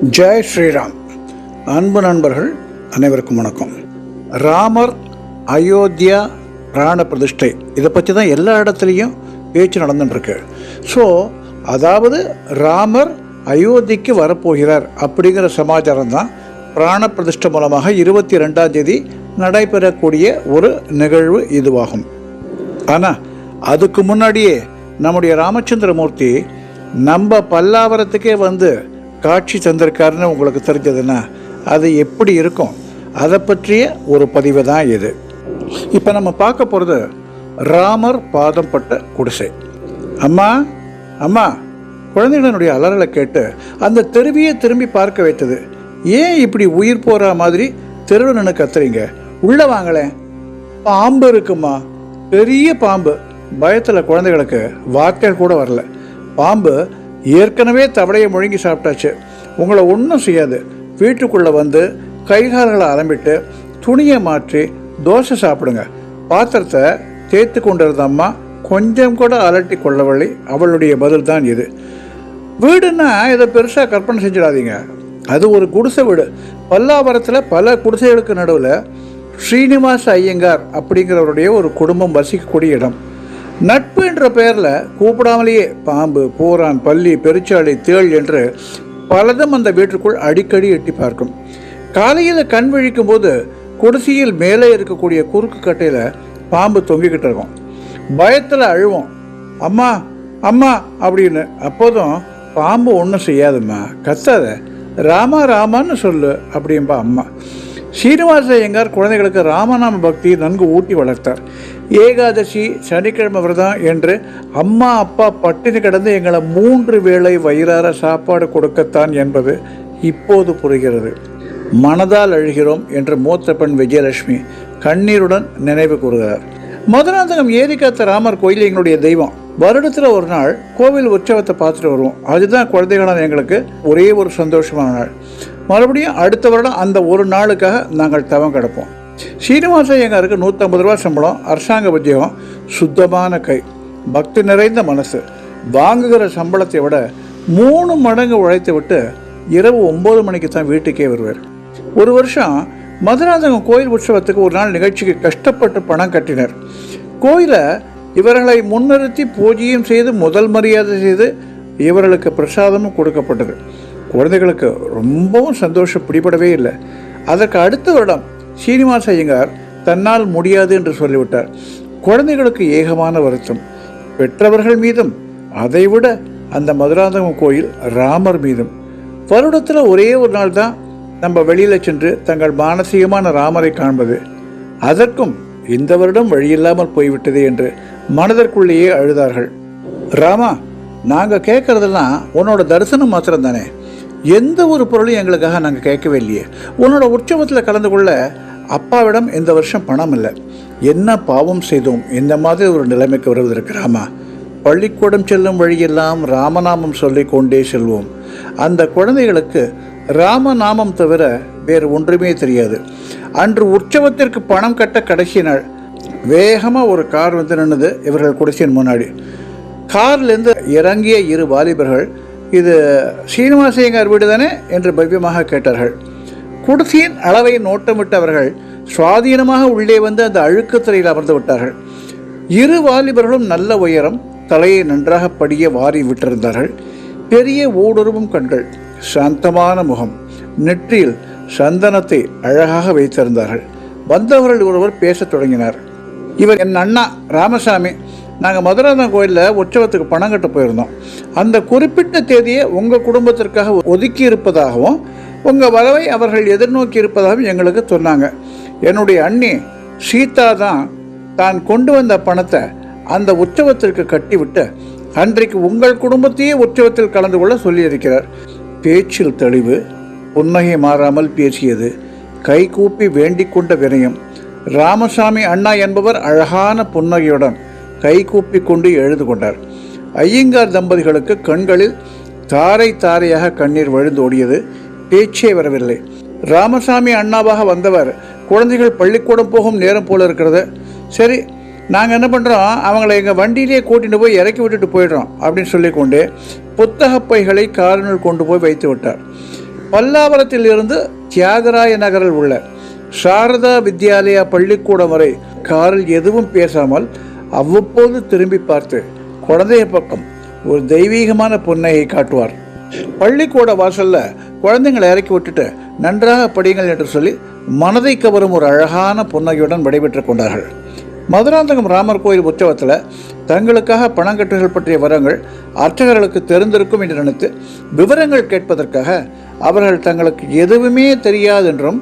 ஜெய் ஸ்ரீராம். அன்பு நண்பர்கள் அனைவருக்கும் வணக்கம். ராமர் அயோத்தியா பிராண பிரதிஷ்டை. இதை பற்றி தான் எல்லா இடத்துலையும் பேச்சு நடந்துட்டுருக்கு. ஸோ அதாவது ராமர் அயோத்திக்கு வரப்போகிறார் அப்படிங்கிற சமாச்சாரம் தான் பிராண பிரதிஷ்டை மூலமாக இருபத்தி ரெண்டாம் தேதி நடைபெறக்கூடிய ஒரு நிகழ்வு இதுவாகும். ஆனால் அதுக்கு முன்னாடியே நம்முடைய ராமச்சந்திரமூர்த்தி நம்ம பல்லாவரத்துக்கே வந்து காட்சி தந்திருக்காருன்னு உங்களுக்கு தெரிஞ்சதுன்னா அது எப்படி இருக்கும்? அதை பற்றிய ஒரு பதிவு தான் இது. இப்போ நம்ம பார்க்க போகிறது ராமர் பாதம் பட்ட குடிசை. அம்மா அம்மா குழந்தைகளினுடைய அலறலை கேட்டு அந்த தெருவியை திரும்பி பார்க்க வைத்தது. ஏன் இப்படி உயிர் போகிற மாதிரி தெருவில் நின்று கத்துறீங்க? உள்ளே வாங்களேன். பாம்பு இருக்குமா? பெரிய பாம்பு. பயத்தில் குழந்தைகளுக்கு வார்த்தைகள் கூட வரல. பாம்பு ஏற்கனவே தவளையை முழுங்கி சாப்பிட்டாச்சு. உங்களை ஒன்றும் செய்யாது. வீட்டுக்குள்ளே வந்து கைகால்களை அலம்பிட்டு துணியை மாற்றி தோசை சாப்பிடுங்க. பாத்திரத்தை தேய்த்து கொண்டிருந்த அம்மா கொஞ்சம் கூட அலட்டி கொள்ளவில்லை. அவளுடைய பதில் தான் இது. வீடுன்னா இதை பெருசாக கற்பனை செஞ்சிடாதீங்க. அது ஒரு குடிசை வீடு. பல்லாவரத்தில் பல குடிசைகளுக்கு நடுவில் ஸ்ரீனிவாச ஐயங்கார் அப்படிங்கிறவருடைய ஒரு குடும்பம் வசிக்கக்கூடிய இடம். நட்பு என்ற பெயரில் கூப்பிடாமலேயே பாம்பு பூரான் பள்ளி பெருச்சாளி தேள் என்று பலதும் அந்த வீட்டிற்குள் அடிக்கடி எட்டி பார்க்கும். காலையில் கண் விழிக்கும் போது குடிசையில் மேலே இருக்கக்கூடிய குறுக்கு கட்டையில் பாம்பு தொங்கிக்கிட்டு இருக்கும். பயத்தில் அழுவோம். அம்மா அம்மா அப்படின்னு. அப்போதும் பாம்பு ஒன்றும் செய்யாதும்மா. கத்தாத. ராமா ராமான்னு சொல்லு அப்படிம்பா அம்மா. ஸ்ரீனிவாச ஐயங்கார் குழந்தைகளுக்கு ராமநாம பக்தியை நன்கு ஊட்டி வளர்த்தார். ஏகாதசி சனிக்கிழமை விரதம் என்று அம்மா அப்பா பட்டினி கிடந்து எங்களை மூன்று வேளை வயிறார சாப்பாடு கொடுக்கத்தான் என்பது இப்போது புரிகிறது. மனதால் அழுகிறோம் என்று மூத்த பெண் விஜயலட்சுமி கண்ணீருடன் நினைவு கூறுகிறார். மதுராந்தகம் ஏரிக்காத்த ராமர் கோயில் எங்களுடைய தெய்வம். வருடத்தில் ஒரு நாள் கோவில் உற்சவத்தை பார்த்துட்டு வருவோம். அதுதான் குழந்தைகளான எங்களுக்கு ஒரே ஒரு சந்தோஷமான நாள். மறுபடியும் அடுத்த வருடம் அந்த ஒரு நாளுக்காக நாங்கள் தவம் கிடப்போம். சீனிவாச ஐயங்காருக்கு நூற்றம்பது ரூபா சம்பளம் அரசாங்க உத்தியோகம் சுத்தமான கை பக்தி நிறைந்த மனசு வாங்குகிற சம்பளத்தை விட மூணு மடங்கு உழைத்து விட்டு இரவு ஒம்பது மணிக்கு தான் வீட்டுக்கே வருவார். ஒரு வருஷம் மதுராந்தகம் கோயில் உற்சவத்துக்கு ஒரு நாள் நிகழ்ச்சிக்கு கஷ்டப்பட்டு பணம் கட்டினர். கோயிலை இவர்களை முன்னிறுத்தி பூஜையும் செய்து முதல் மரியாதை செய்து இவர்களுக்கு பிரசாதமும் கொடுக்கப்பட்டது. குழந்தைகளுக்கு ரொம்பவும் சந்தோஷம் பிடிபடவே இல்லை. அதற்கு அடுத்த வருடம் சீனிவாச ஐயங்கார் தன்னால் முடியாது என்று சொல்லிவிட்டார். குழந்தைகளுக்கு ஏகமான வருத்தம். பெற்றவர்கள் மீதும் அதைவிட அந்த மதுராந்தகம் கோயில் ராமர் மீதும். வருடத்தில் ஒரே ஒரு நாள் தான் நம்ம வெளியில் சென்று தங்கள் மானசீகமான ராமரை காண்பது. அதற்கும் இந்த வருடம் வழியில்லாமல் போய்விட்டது என்று மனதிற்குள்ளேயே அழுதார்கள். ராமா நாங்கள் கேட்குறதெல்லாம் உன்னோட தரிசனம் மாத்திரம் தானே எந்த ஒரு பொருளையும் எங்களுக்காக நாங்கள் கேட்கவே இல்லையே. உன்னோட உற்சவத்தில் கலந்து கொள்ள அப்பாவிடம் இந்த வருஷம் பணம் இல்லை. என்ன பாவம் செய்தோம்? இந்த மாதிரி ஒரு நிலைமைக்கு வருவதற்கு ராமா. பள்ளிக்கூடம் செல்லும் வழியெல்லாம் ராமநாமம் சொல்லி கொண்டே செல்வோம். அந்த குழந்தைகளுக்கு ராமநாமம் தவிர வேறு ஒன்றுமே தெரியாது. அன்று உற்சவத்திற்கு பணம் கட்ட கடைசி நாள். வேகமாக ஒரு கார் வந்து நின்றுது இவர்கள் குடிசையின் முன்னாடி. கார்லேருந்து இறங்கிய இரு வாலிபர்கள் இது சீனிவாசையங்கார் வீடு தானே என்று பவ்யமாக கேட்டார்கள். குடிசையின் அளவை நோட்டமிட்ட அவர்கள் சுவாதீனமாக உள்ளே வந்து அந்த அழுக்குத்துறையில் அமர்ந்து விட்டார்கள். இரு வாலிபர்களும் நல்ல உயரம் தலையை நன்றாக படிய வாரி விட்டிருந்தார்கள். பெரிய ஊடுருவும் கண்கள் சாந்தமான முகம் நெற்றியில் சந்தனத்தை அழகாக வைத்திருந்தார்கள். வந்தவர்கள் ஒருவர் பேசத் தொடங்கினார். இவர் என் அண்ணா ராமசாமி நாங்கள் மதுராந்தகம் கோயிலில் உற்சவத்துக்கு பணம் கட்ட போயிருந்தோம். அந்த குறிப்பிட்ட தேதியை உங்கள் குடும்பத்திற்காக ஒதுக்கி இருப்பதாகவும் உங்கள் வரவை அவர்கள் எதிர்நோக்கி இருப்பதாகவும் எங்களுக்கு சொன்னாங்க. என்னுடைய அண்ணி சீதா தான் தான் கொண்டு வந்த பணத்தை அந்த உற்சவத்திற்கு கட்டிவிட்டு அன்றைக்கு உங்கள் குடும்பத்தையே உற்சவத்தில் கலந்து கொள்ள சொல்லியிருக்கிறார். பேச்சில் தெளிவு புன்னகை மாறாமல் பேசியது கை கூப்பி வேண்டிக் கொண்ட வினயம். ராமசாமி அண்ணா என்பவர் அழகான புன்னகையுடன் கைகூப்பி கொண்டு எழுந்து கொண்டார் ஐயங்கார் தம்பதிகளுக்கு கண்களில் தாரை தாரையாக கண்ணீர் வழிந்தோடியது. பேச்சே வரவில்லை. ராமசாமி அண்ணாவாக வந்தவர் குழந்தைகள் பள்ளிக்கூடம் போகும் நேரம் போல இருக்கிறது. சரி நாங்கள் என்ன பண்ணுறோம் அவங்கள எங்கள் வண்டியிலேயே கூட்டிட்டு போய் இறக்கி விட்டுட்டு போயிடுறோம் அப்படின்னு சொல்லிக்கொண்டு புத்தக பைகளை காரினுள் கொண்டு போய் வைத்து விட்டார். பல்லாவரத்தில் இருந்து தியாகராய நகரில் உள்ள சாரதா வித்யாலயா பள்ளிக்கூடம் வரை காரில் எதுவும் பேசாமல் அவ்வப்போது திரும்பி பார்த்து குழந்தைய பக்கம் ஒரு தெய்வீகமான புன்னையை காட்டுவார். பள்ளிக்கூட வாசல்ல குழந்தைங்களை இறக்கி விட்டுட்டு நன்றாக படியுங்கள் என்று சொல்லி மனதை கவரும் ஒரு அழகான புன்னகையுடன் விடைபெற்றுக் கொண்டார்கள். மதுராந்தகம் ராமர் கோயில் உற்சவத்தில் தங்களுக்காக பணங்கட்டுகள் பற்றிய விவரங்கள் அர்ச்சகர்களுக்கு தெரிந்திருக்கும் என்று நினைத்து விவரங்கள் கேட்பதற்காக அவர்கள் தங்களுக்கு எதுவுமே தெரியாது என்றும்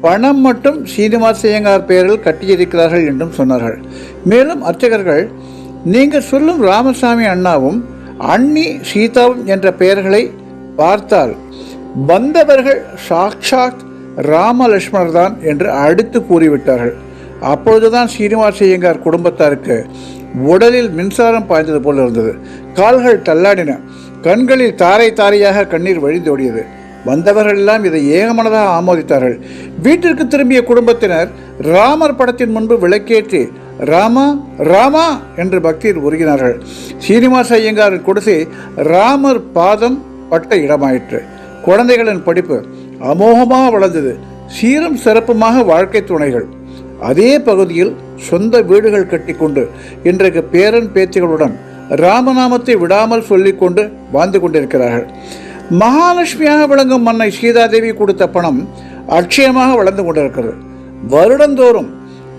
பணம் மட்டும் சீனிவாச ஐயங்கார் பெயரில் கட்டியிருக்கிறார்கள் என்றும் சொன்னார்கள். மேலும் அர்ச்சகர்கள் நீங்கள் சொல்லும் ராமசாமி அண்ணாவும் அண்ணி சீதாவும் என்ற பெயர்களை பார்த்தால் வந்தவர்கள் சாக்ஷாத் ராமலட்சுமணர் தான் என்று அடுத்து கூறிவிட்டார்கள். அப்பொழுதுதான் சீனிவாச ஐயங்கார் குடும்பத்தாருக்கு உடலில் மின்சாரம் பாய்ந்தது போல இருந்தது. கால்கள் தள்ளாடின. கண்களில் தாரை தாரையாக கண்ணீர் வழிந்தோடியது. வந்தவர்கள் எல்லாம் இதை ஏகமனதாக ஆமோதித்தார்கள். வீட்டிற்கு திரும்பிய குடும்பத்தினர் ராமர் படத்தின் முன்பு விளக்கேற்றி ராமா ராமா என்று பக்தியில் உருகினார்கள். சீனிவாச ஐயங்காரின் குடிசை ராமர் பாதம் பட்ட இடமாயிற்று. குழந்தைகளின் படிப்பு அமோகமாக வளர்ந்தது. சீரும் சிறப்புமாக வாழ்க்கை துணைகள். அதே பகுதியில் சொந்த வீடுகள் கட்டிக்கொண்டு இன்றைக்கு பேரன் பேத்திகளுடன் ராமநாமத்தை விடாமல் சொல்லிக்கொண்டு வாழ்ந்து கொண்டிருக்கிறார்கள். மகாலட்சுமியாக விளங்கும் மன்னை சீதாதேவி கொடுத்த பணம் அட்சயமாக வளர்ந்து கொண்டிருக்கிறது. வருடந்தோறும்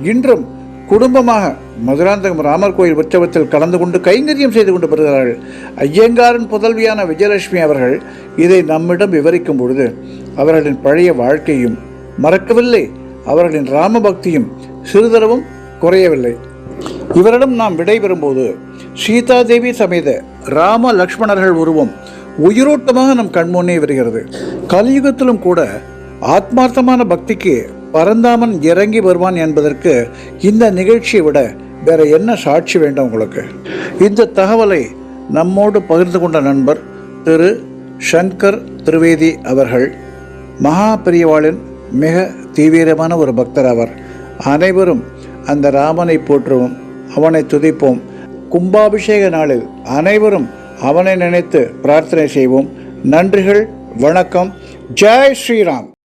இன்றும் குடும்பமாக மதுராந்தகம் ராமர் கோயில் உற்சவத்தில் கலந்து கொண்டு கைங்கரியம் செய்து கொண்டு வருகிறார்கள். ஐயங்காரின் புதல்வியான விஜயலட்சுமி அவர்கள் இதை நம்மிடம் விவரிக்கும் பொழுது அவர்களின் பழைய வாழ்க்கையும் மறக்கவில்லை. அவர்களின் ராம பக்தியும் சிறிதளவும் குறையவில்லை. இவரிடம் நாம் விடைபெறும்போது சீதாதேவி சமேத ராம லக்ஷ்மணர்கள் உருவம் உயிரோட்டமாக நம் கண்முன்னே வருகிறது. கலியுகத்திலும் கூட ஆத்மார்த்தமான பக்திக்கு பரந்தாமன் இறங்கி வருவான் என்பதற்கு இந்த நிகழ்ச்சியை விட வேற என்ன சாட்சி வேண்டும் உங்களுக்கு? இந்த தகவலை நம்மோடு பகிர்ந்து கொண்ட நண்பர் திரு சங்கர் திரிவேதி அவர்கள் மகா பெரியவாளின் மிக தீவிரமான ஒரு பக்தர் அவர். அனைவரும் அந்த ராமனை போற்றுவோம் அவனை துதிப்போம். கும்பாபிஷேக நாளில் அனைவரும் அவனை நினைத்து பிரார்த்தனை செய்வோம். நன்றிகள் வணக்கம். ஜெய் ஸ்ரீராம்.